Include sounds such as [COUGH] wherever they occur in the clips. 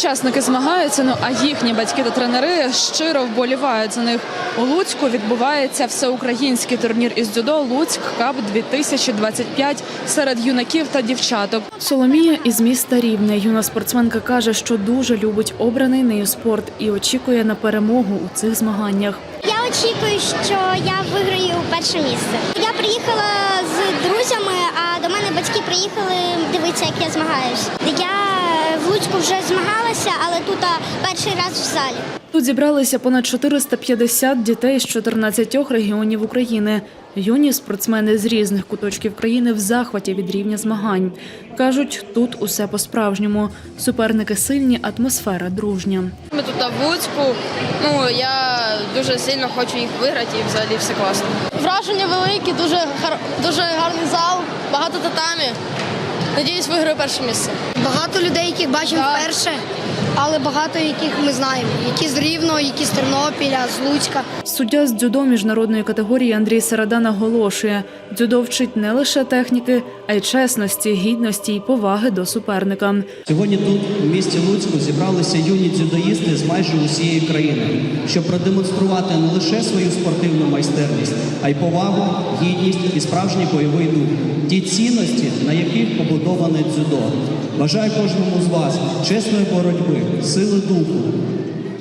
учасники змагаються, ну а їхні батьки та тренери щиро вболівають за них. У Луцьку відбувається всеукраїнський турнір із дзюдо Луцьк Кап 2025 серед юнаків та дівчаток. Соломія із міста Рівне. Юна спортсменка каже, що дуже любить обраний нею спорт і очікує на перемогу у цих змаганнях. Я очікую, що я виграю перше місце. Я приїхала з друзями, а до мене батьки приїхали дивитися, як я змагаюся. Я в Луцьку вже змагалася, але тут перший раз в залі. Тут зібралися понад 450 дітей з 14 регіонів України. Юні спортсмени з різних куточків країни в захваті від рівня змагань. Кажуть, тут усе по-справжньому. Суперники сильні, атмосфера дружня. Ми тут в Луцьку. Ну я дуже сильно хочу їх виграти і взагалі все класно. Враження великі, дуже гар... дуже гарний зал, багато татамі. Надіюсь, виграю перше місце. Багато людей, яких бачимо Так. вперше, але багато яких ми знаємо. Які з Рівного, які з Тернопіля, з Луцька. Суддя з дзюдо міжнародної категорії Андрій Середа наголошує, дзюдо вчить не лише техніки, а й чесності, гідності й поваги до суперника. Сьогодні тут, у місті Луцьку, зібралися юні дзюдоїсти з майже усієї країни, щоб продемонструвати не лише свою спортивну майстерність, а й повагу, гідність і справжній бойовий дух. Ті цінності, на яких побудоване дзюдо. Бажаю кожному з вас чесної боротьби, сили духу,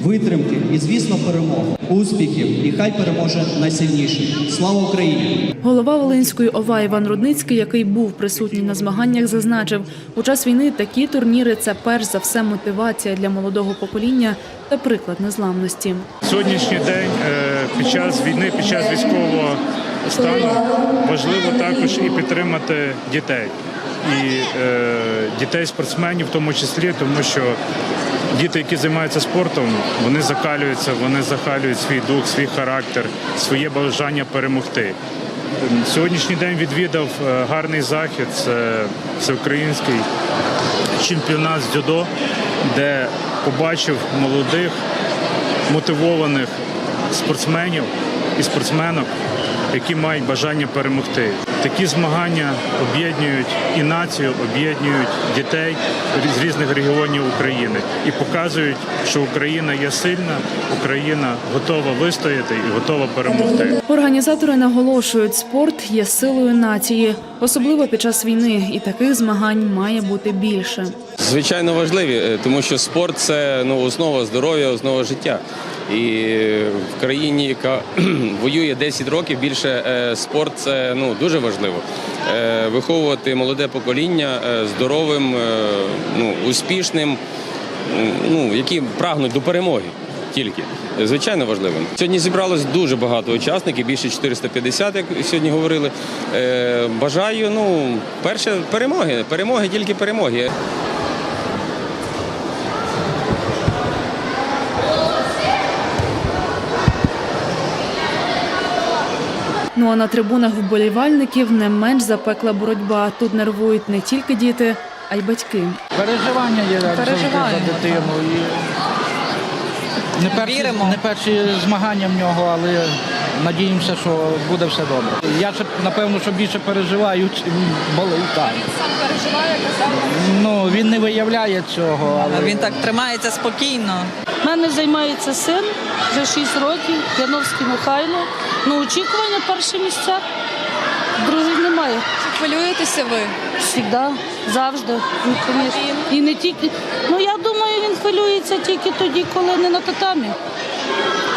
витримки і, звісно, перемог, успіхів. І хай переможе найсильніший. Слава Україні! Голова Волинської ОВА Іван Рудницький, який був присутній на змаганнях, зазначив, у час війни такі турніри це перш за все мотивація для молодого покоління та приклад незламності. Сьогоднішній день е, під час війни, під час військового стану важливо також і підтримати дітей. І е, дітей спортсменів в тому числі, тому що діти, які займаються спортом, вони закалюються, вони захалюють свій дух, свій характер, своє бажання перемогти. Ем, Сьогоднішній день відвідав е, гарний захід. Це всеукраїнський чемпіонат з дзюдо, де побачив молодих мотивованих спортсменів і спортсменок, які мають бажання перемогти. Такі змагання об'єднують і націю, об'єднують дітей з різних регіонів України і показують, що Україна є сильна, Україна готова вистояти і готова перемогти. Організатори наголошують, спорт є силою нації, особливо під час війни, і таких змагань має бути більше. Звичайно важливі, е, тому що спорт це ну, основа здоров'я, основа життя. І в країні, яка [CLEARS THROAT] воює 10 років, більше е, спорт це ну, дуже важливо. Е, Виховувати молоде покоління е, здоровим, е, ну, успішним, ну, які прагнуть до перемоги. Тільки звичайно важливим. Сьогодні зібралось дуже багато учасників, більше 450, як сьогодні говорили. Бажаю, ну, перше перемоги. Перемоги, тільки перемоги. Ну а на трибунах вболівальників не менш запекла боротьба. Тут нервують не тільки діти, а й батьки. Переживання є Переживаємо, за дитину. І не, перші, не перші змагання в нього, але надіємося, що буде все добре. Я ще, напевно, що більше переживаю, болить там. Сам переживає, казав. Ну, він не виявляє цього, але Він так тримається спокійно. Мене займається син вже 6 років, Яновський Михайло. Ну, очікування перші місця. Других немає. Хвилюєтеся ви? Всігда, завжди. Ну, конечно. І не тільки. Ну я думаю, він хвилюється тільки тоді, коли не на татамі.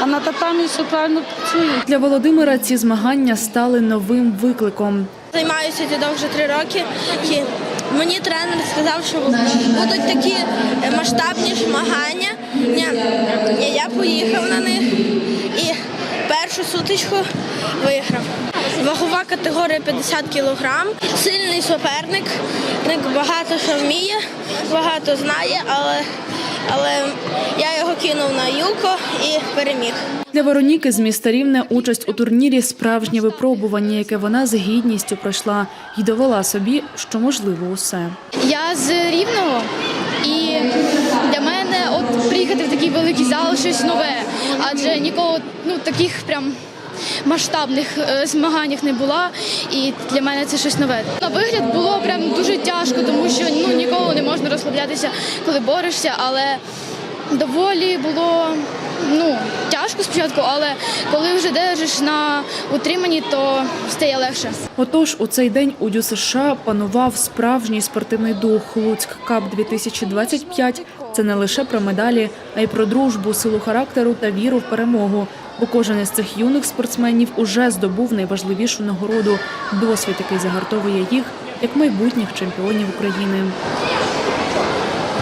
А на татамі все правильно працює. Для Володимира ці змагання стали новим викликом. Займаюся дзюдо вже три роки. І мені тренер сказав, що будуть такі масштабні змагання. Ня- Я поїхав на них і першу сутичку виграв. Вагова категорія 50 кг, сильний суперник, багато що вміє, багато знає, але, але я його кинув на юко і переміг. Для Вероніки з міста Рівне участь у турнірі справжнє випробування, яке вона з гідністю пройшла і довела собі, що можливо усе. Я з Рівного, приїхати в такий великий зал щось нове, адже ніколи ну таких прям. Масштабних е, змаганнях не була, і для мене це щось нове. На вигляд було прям дуже тяжко, тому що ну ніколи не можна розслаблятися, коли борешся, але доволі було ну, тяжко спочатку, але коли вже держиш на утриманні, то стає легше. Отож, у цей день у ДЮСШ панував справжній спортивний дух. Луцьк Кап 2025 – це не лише про медалі, а й про дружбу, силу характеру та віру в перемогу. Бо кожен із цих юних спортсменів уже здобув найважливішу нагороду досвід, який загартовує їх як майбутніх чемпіонів України.